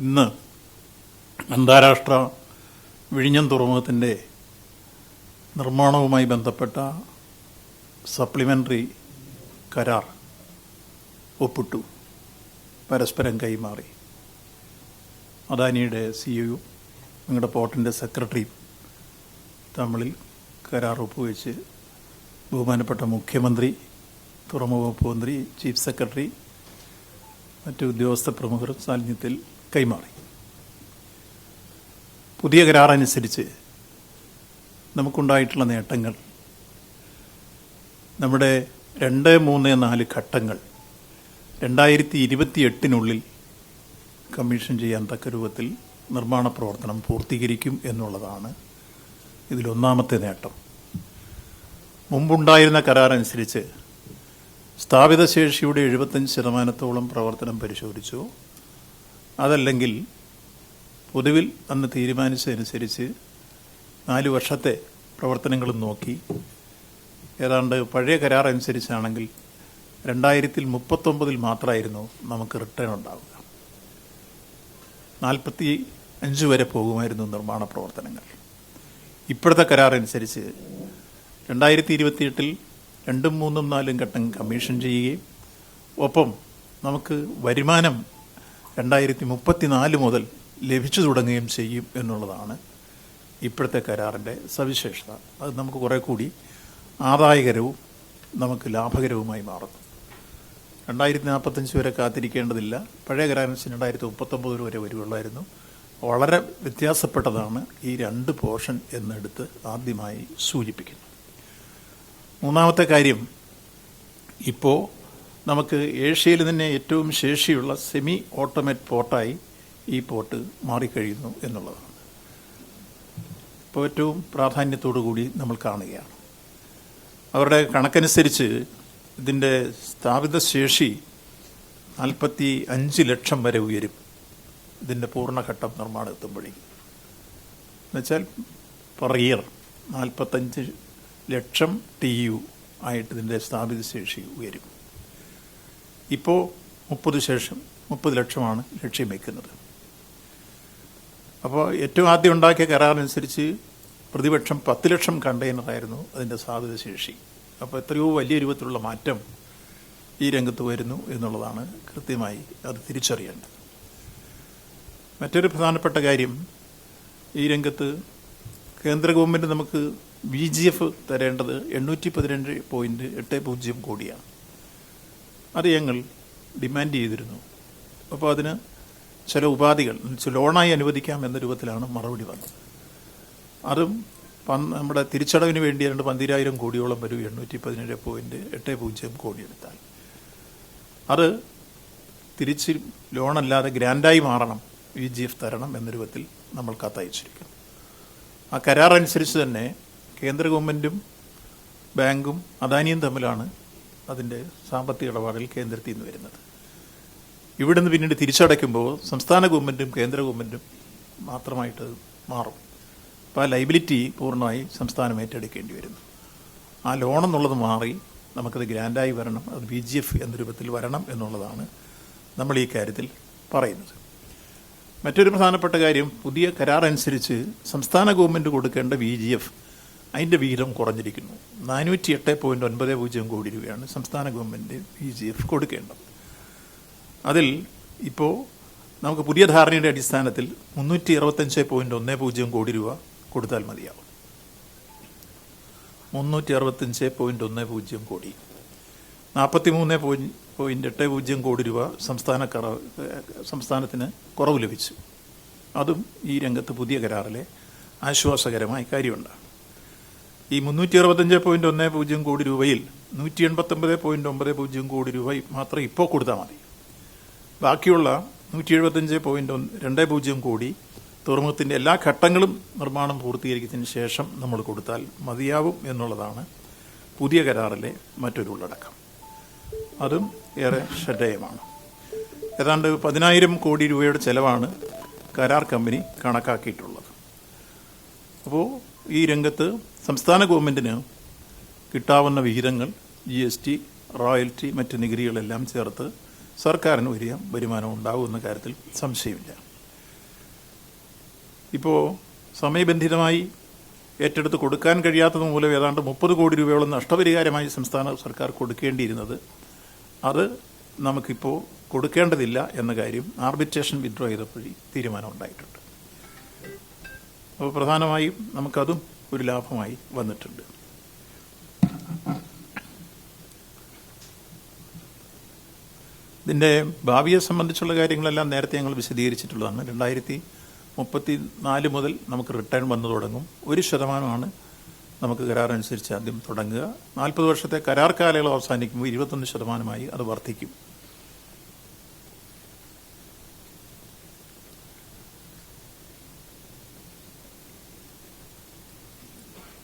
ഇന്ന് അന്താരാഷ്ട്ര വിഴിഞ്ഞം തുറമുഖത്തിന്റെ നിർമ്മാണവുമായി ബന്ധപ്പെട്ട സപ്ലിമെന്ററി കരാർ ഒപ്പിട്ടു. പരസ്പരം കൈമാറി. അദാനിയുടെ സി ഒ നിങ്ങളുടെ പോർട്ടിന്റെ സെക്രട്ടറിയും തമ്മിൽ കരാർ ഒപ്പുവെച്ച് ബഹുമാനപ്പെട്ട മുഖ്യമന്ത്രി തുറമുഖ വകുപ്പ് മന്ത്രി ചീഫ് സെക്രട്ടറി മറ്റ് ഉദ്യോഗസ്ഥ പ്രമുഖർ സാന്നിധ്യത്തിൽ കൈമാറി. പുതിയ കരാറനുസരിച്ച് നമുക്കുണ്ടായിട്ടുള്ള നേട്ടങ്ങൾ നമ്മുടെ രണ്ട് മൂന്ന് നാല് ഘട്ടങ്ങൾ രണ്ടായിരത്തി ഇരുപത്തി എട്ടിനുള്ളിൽ കമ്മീഷൻ ചെയ്യാൻ തക്ക രൂപത്തിൽ നിർമ്മാണ പ്രവർത്തനം പൂർത്തീകരിക്കും എന്നുള്ളതാണ് ഇതിലൊന്നാമത്തെ നേട്ടം. മുമ്പുണ്ടായിരുന്ന കരാറനുസരിച്ച് സ്ഥാപിത ശേഷിയുടെ എഴുപത്തഞ്ച് ശതമാനത്തോളം പ്രവർത്തനം പരിശോധിച്ചു. അതല്ലെങ്കിൽ പൊതുവിൽ അന്ന് തീരുമാനിച്ചതനുസരിച്ച് നാല് വർഷത്തെ പ്രവർത്തനങ്ങളും നോക്കി. ഏതാണ്ട് പഴയ കരാർ അനുസരിച്ചാണെങ്കിൽ രണ്ടായിരത്തിൽ മുപ്പത്തൊമ്പതിൽ മാത്രമായിരുന്നു നമുക്ക് റിട്ടേൺ ഉണ്ടാവുക. നാൽപ്പത്തി അഞ്ച് വരെ പോകുമായിരുന്നു നിർമ്മാണ പ്രവർത്തനങ്ങൾ. ഇപ്പോഴത്തെ കരാർ അനുസരിച്ച് രണ്ടായിരത്തി ഇരുപത്തിയെട്ടിൽ രണ്ടും മൂന്നും നാലും ഘട്ടം കമ്മീഷൻ ചെയ്യുകയും ഒപ്പം നമുക്ക് വരുമാനം രണ്ടായിരത്തി മുപ്പത്തിനാല് മുതൽ ലഭിച്ചു തുടങ്ങുകയും ചെയ്യും എന്നുള്ളതാണ് ഇപ്പോഴത്തെ കരാറിന്റെ സവിശേഷത. അത് നമുക്ക് കുറേ കൂടി ആദായകരവും നമുക്ക് ലാഭകരവുമായി മാറുന്നു. രണ്ടായിരത്തി നാൽപ്പത്തഞ്ച് വരെ കാത്തിരിക്കേണ്ടതില്ല. പഴയ കരാറിന് രണ്ടായിരത്തി മുപ്പത്തൊമ്പത് വരെ വരുവുള്ളായിരുന്നു വളരെ വ്യത്യാസപ്പെട്ടതാണ് ഈ രണ്ട് പോർഷൻ എന്നെടുത്ത് ആദ്യമായി സൂചിപ്പിക്കുന്നു മൂന്നാമത്തെ കാര്യം ഇപ്പോൾ നമുക്ക് ഏഷ്യയിൽ തന്നെ ഏറ്റവും ശേഷിയുള്ള സെമി ഓട്ടോമേറ്റ് പോർട്ടായി ഈ പോർട്ട് മാറിക്കഴിയുന്നു എന്നുള്ളതാണ്. ഇപ്പോൾ ഏറ്റവും പ്രാധാന്യത്തോടു കൂടി നമ്മൾ കാണുകയാണ്. അവരുടെ കണക്കനുസരിച്ച് ഇതിന്റെ സ്ഥാപിത ശേഷി നാൽപ്പത്തി അഞ്ച് ലക്ഷം വരെ ഉയരും. ഇതിന്റെ പൂർണഘട്ടം നിർമ്മാണം എത്തുമ്പോഴേക്കും. എന്നുവെച്ചാൽ പെർ ഇയർ നാൽപ്പത്തഞ്ച് ലക്ഷം ടി യു ആയിട്ട് ഇതിന്റെ സ്ഥാപിത ശേഷി ഉയരും. ഇപ്പോൾ മുപ്പത് ശേഷം മുപ്പത് ലക്ഷമാണ് ലക്ഷ്യം വയ്ക്കുന്നത് അപ്പോൾ ഏറ്റവും ആദ്യം ഉണ്ടാക്കിയ കരാറനുസരിച്ച് പ്രതിപക്ഷം പത്ത് ലക്ഷം കണ്ടെയ്നറായിരുന്നു അതിന്റെ സാധ്യത ശേഷി. അപ്പോൾ എത്രയോ വലിയ രൂപത്തിലുള്ള മാറ്റം ഈ രംഗത്ത് വരുന്നു എന്നുള്ളതാണ് കൃത്യമായി അത് തിരിച്ചറിയേണ്ടത്. മറ്റൊരു പ്രധാനപ്പെട്ട കാര്യം ഈ രംഗത്ത് കേന്ദ്ര ഗവൺമെന്റ് നമുക്ക് വി ജി എഫ് തരേണ്ടത് എണ്ണൂറ്റി പതിനഞ്ച് പോയിന്റ് എട്ട് പൂജ്യം കോടിയാണ്. അത് ഞങ്ങൾ ഡിമാൻഡ് ചെയ്തിരുന്നു. അപ്പോൾ അതിന് ചില ഉപാധികൾ ലോണായി അനുവദിക്കാം എന്ന രൂപത്തിലാണ് മറുപടി വന്നത്. അതും നമ്മുടെ തിരിച്ചടവിന് വേണ്ടി രണ്ട് പന്തിരായിരം കോടിയോളം വരും എണ്ണൂറ്റി പതിനേഴ് പോയിന്റ് എട്ട് പൂജ്യം കോടി എടുത്താൽ. അത് തിരിച്ച് ലോണല്ലാതെ ഗ്രാൻഡായി മാറണം വി ജി എഫ് തരണം എന്ന രൂപത്തിൽ നമ്മൾ കത്തയച്ചിരിക്കുന്നു. ആ കരാർ അനുസരിച്ച് തന്നെ കേന്ദ്ര ഗവൺമെന്റും ബാങ്കും അദാനിയും തമ്മിലാണ് അതിന്റെ സാമ്പത്തിക ഇടപാടിൽ കേന്ദ്രത്തിൽ നിന്ന് വരുന്നത്. ഇവിടുന്ന് പിന്നീട് തിരിച്ചടയ്ക്കുമ്പോൾ സംസ്ഥാന ഗവൺമെന്റും കേന്ദ്ര ഗവൺമെന്റും മാത്രമായിട്ട് മാറും. അപ്പോൾ ആ ലൈബിലിറ്റി പൂർണമായി സംസ്ഥാനം ഏറ്റെടുക്കേണ്ടി വരുന്നു. ആ ലോൺ എന്നുള്ളത് മാറി നമുക്കത് ഗ്രാൻഡായി വരണം അത് ബി ജി എഫ് എന്ന രൂപത്തിൽ വരണം എന്നുള്ളതാണ് നമ്മൾ ഈ കാര്യത്തിൽ പറയുന്നത്. മറ്റൊരു പ്രധാനപ്പെട്ട കാര്യം പുതിയ കരാർ അനുസരിച്ച് സംസ്ഥാന ഗവൺമെന്റ് കൊടുക്കേണ്ട വി ജി എഫ് അതിന്റെ വിഹിതം കുറഞ്ഞിരിക്കുന്നു. നാനൂറ്റി എട്ട് പോയിന്റ് ഒൻപത് പൂജ്യം കോടി രൂപയാണ് സംസ്ഥാന ഗവൺമെന്റ് വി ജി എഫ് കൊടുക്കേണ്ടത്. അതിൽ ഇപ്പോൾ നമുക്ക് പുതിയ ധാരണയുടെ അടിസ്ഥാനത്തിൽ മുന്നൂറ്റി അറുപത്തഞ്ച് പോയിന്റ് ഒന്ന് പൂജ്യം കോടി രൂപ കൊടുത്താൽ മതിയാവും. മുന്നൂറ്റി അറുപത്തഞ്ച് പോയിന്റ് ഒന്ന് പൂജ്യം കോടി. നാൽപ്പത്തി മൂന്ന് പോയിന്റ് എട്ട് പൂജ്യം കോടി രൂപ സംസ്ഥാന സംസ്ഥാനത്തിന് കുറവ് ലഭിച്ചു. അതും ഈ രംഗത്ത് പുതിയ കരാറിലെ ആശ്വാസകരമായ കാര്യമുണ്ട് ഈ മുന്നൂറ്റി അറുപത്തഞ്ച് പോയിന്റ് ഒന്ന് പൂജ്യം കോടി രൂപയിൽ നൂറ്റി എൺപത്തൊമ്പത് പോയിന്റ് ഒമ്പത് പൂജ്യം കോടി രൂപ മാത്രം ഇപ്പോൾ കൊടുത്താൽ മതി. ബാക്കിയുള്ള നൂറ്റി എഴുപത്തഞ്ച് പോയിന്റ് ഒന്ന് രണ്ട് പൂജ്യം കോടി തുറമുഖത്തിന്റെ എല്ലാ ഘട്ടങ്ങളും നിർമ്മാണം പൂർത്തീകരിക്കുന്നതിന് ശേഷം നമ്മൾ കൊടുത്താൽ മതിയാവും എന്നുള്ളതാണ് പുതിയ കരാറിലെ മറ്റൊരു ഉള്ളടക്കം. അതും ഏറെ ശ്രദ്ധേയമാണ്. ഏതാണ്ട് പതിനായിരം കോടി രൂപയുടെ ചെലവാണ് കരാർ കമ്പനി കണക്കാക്കിയിട്ടുള്ളത്. അപ്പോൾ ഈ രംഗത്ത് സംസ്ഥാന ഗവൺമെന്റിന് കിട്ടാവുന്ന വിഹിതങ്ങൾ ജി എസ് ടി റോയൽറ്റി മറ്റ് നികുതികളെല്ലാം ചേർത്ത് സർക്കാരിന് വലിയ വരുമാനം ഉണ്ടാകുമെന്ന കാര്യത്തിൽ സംശയമില്ല. ഇപ്പോൾ സമയബന്ധിതമായി ഏറ്റെടുത്ത് കൊടുക്കാൻ കഴിയാത്തത് മൂലം ഏതാണ്ട് മുപ്പത് കോടി രൂപയോളം നഷ്ടപരിഹാരമായി സംസ്ഥാന സർക്കാർ കൊടുക്കേണ്ടിയിരുന്നത്. അത് നമുക്കിപ്പോൾ കൊടുക്കേണ്ടതില്ല എന്ന കാര്യം ആർബിട്രേഷൻ വിഡ്രോ ചെയ്തപ്പോഴേ തീരുമാനമുണ്ടായിട്ടുണ്ട് അപ്പോൾ പ്രധാനമായും നമുക്കതും ഒരു ലാഭമായി വന്നിട്ടുണ്ട്. ഇതിന്റെ ഭാവിയെ സംബന്ധിച്ചുള്ള കാര്യങ്ങളെല്ലാം നേരത്തെ ഞങ്ങൾ വിശദീകരിച്ചിട്ടുള്ളതാണ്. രണ്ടായിരത്തി മുപ്പത്തി നാല് മുതൽ നമുക്ക് റിട്ടേൺ വന്നു തുടങ്ങും. ഒരു ശതമാനമാണ് നമുക്ക് കരാർ അനുസരിച്ച് ആദ്യം തുടങ്ങുക. നാൽപ്പത് വർഷത്തെ കരാർ കാലയളവ് അവസാനിക്കുമ്പോൾ ഇരുപത്തൊന്ന് ശതമാനമായി അത് വർദ്ധിക്കും.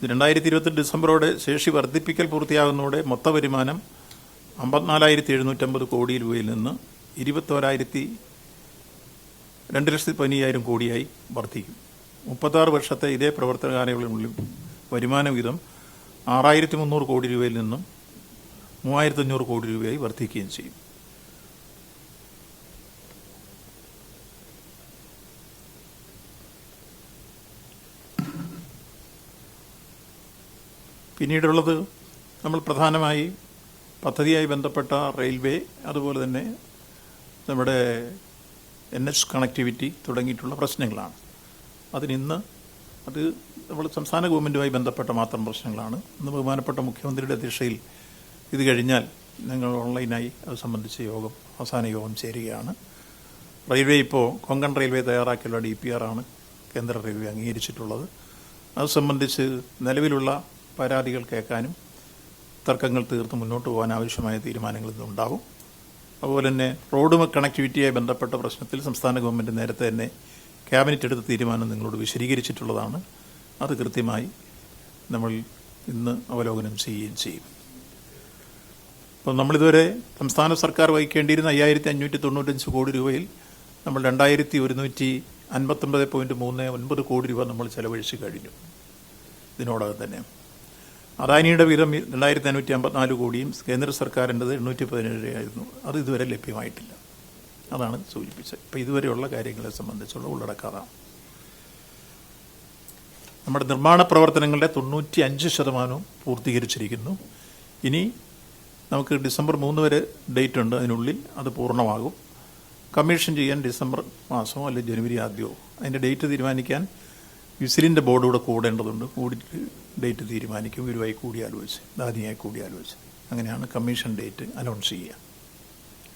രണ്ടായിരത്തി ഇരുപത്തി ഡിസംബറോടെ ശേഷി വർദ്ധിപ്പിക്കൽ പൂർത്തിയാകുന്നതോടെ മൊത്ത വരുമാനം അമ്പത്തിനാലായിരത്തി എഴുന്നൂറ്റമ്പത് കോടി രൂപയിൽ നിന്ന് ഇരുപത്തോരായിരത്തി രണ്ട് ലക്ഷത്തി പതിനയ്യായിരം കോടിയായി വർദ്ധിക്കും. മുപ്പത്താറ് വർഷത്തെ ഇതേ പ്രവർത്തന കാലയളവിനുള്ളിൽ വരുമാന വിധം ആറായിരത്തി മുന്നൂറ് കോടി രൂപയിൽ നിന്നും മൂവായിരത്തി അഞ്ഞൂറ് കോടി രൂപയായി വർദ്ധിക്കുകയും ചെയ്യും. പിന്നീടുള്ളത് നമ്മൾ പ്രധാനമായി പദ്ധതിയായി ബന്ധപ്പെട്ട റെയിൽവേ അതുപോലെ തന്നെ നമ്മുടെ എൻ എച്ച് കണക്ടിവിറ്റി തുടങ്ങിയിട്ടുള്ള പ്രശ്നങ്ങളാണ്. അതിനിന്ന് അത് നമ്മൾ സംസ്ഥാന ഗവൺമെന്റുമായി ബന്ധപ്പെട്ട മാത്രം പ്രശ്നങ്ങളാണ്. ഇന്ന് ബഹുമാനപ്പെട്ട മുഖ്യമന്ത്രിയുടെ അധ്യക്ഷയിൽ ഇത് കഴിഞ്ഞാൽ ഞങ്ങൾ ഓൺലൈനായി അത് സംബന്ധിച്ച യോഗം അവസാന യോഗം ചേരുകയാണ്. റെയിൽവേ ഇപ്പോൾ കൊങ്കൺ റെയിൽവേ തയ്യാറാക്കിയുള്ള ഡി പി ആറാണ് കേന്ദ്ര റെയിൽവേ അംഗീകരിച്ചിട്ടുള്ളത്. അത് സംബന്ധിച്ച് നിലവിലുള്ള പരാതികൾ കേൾക്കാനും തർക്കങ്ങൾ തീർത്ത് മുന്നോട്ട് പോകാൻ ആവശ്യമായ തീരുമാനങ്ങൾ ഇന്നുണ്ടാവും അതുപോലെ തന്നെ റോഡ് കണക്ടിവിറ്റിയായി ബന്ധപ്പെട്ട പ്രശ്നത്തിൽ സംസ്ഥാന ഗവൺമെന്റ് നേരത്തെ തന്നെ ക്യാബിനറ്റ് എടുത്ത തീരുമാനം നിങ്ങളോട് വിശദീകരിച്ചിട്ടുള്ളതാണ്. അത് കൃത്യമായി നമ്മൾ ഇന്ന് അവലോകനം ചെയ്യുകയും ചെയ്യും. അപ്പം നമ്മളിതുവരെ സംസ്ഥാന സർക്കാർ വഹിക്കേണ്ടിയിരുന്ന അയ്യായിരത്തി അഞ്ഞൂറ്റി തൊണ്ണൂറ്റഞ്ച് കോടി രൂപയിൽ നമ്മൾ രണ്ടായിരത്തി ഒരുന്നൂറ്റി അൻപത്തൊമ്പത് പോയിന്റ് മൂന്ന് ഒൻപത് കോടി രൂപ നമ്മൾ ചെലവഴിച്ച് കഴിഞ്ഞു. ഇതിനോടകം തന്നെ. അദാനിയുടെ വീതം രണ്ടായിരത്തി അഞ്ഞൂറ്റി അമ്പത്തിനാല് കോടിയും കേന്ദ്ര സർക്കാരിന്റെത് എണ്ണൂറ്റി പതിനേഴ് ആയിരുന്നു അത് ഇതുവരെ ലഭ്യമായിട്ടില്ല. അതാണ് സൂചിപ്പിച്ചത്. ഇപ്പം ഇതുവരെയുള്ള കാര്യങ്ങളെ സംബന്ധിച്ചുള്ള ഉള്ളടക്കാതാണ് നമ്മുടെ നിർമ്മാണ പ്രവർത്തനങ്ങളുടെ തൊണ്ണൂറ്റി അഞ്ച് ശതമാനവും പൂർത്തീകരിച്ചിരിക്കുന്നു. ഇനി നമുക്ക് ഡിസംബർ മൂന്ന് വരെ ഡേറ്റ് ഉണ്ട് അതിനുള്ളിൽ. അത് പൂർണമാകും. കമ്മീഷൻ ചെയ്യാൻ ഡിസംബർ മാസമോ അല്ലെങ്കിൽ ജനുവരി ആദ്യമോ അതിന്റെ ഡേറ്റ് തീരുമാനിക്കാൻ വിസിലിന്റെ ബോർഡ് കൂടെ കൂടേണ്ടതുണ്ട്. കൂടിയിട്ട് ഡേറ്റ് തീരുമാനിക്കും. ഇവരുമായി കൂടിയാലോചിച്ച് ദാദിയായി കൂടിയാലോചിച്ച്. അങ്ങനെയാണ് കമ്മീഷൻ ഡേറ്റ് അനൗൺസ് ചെയ്യുക.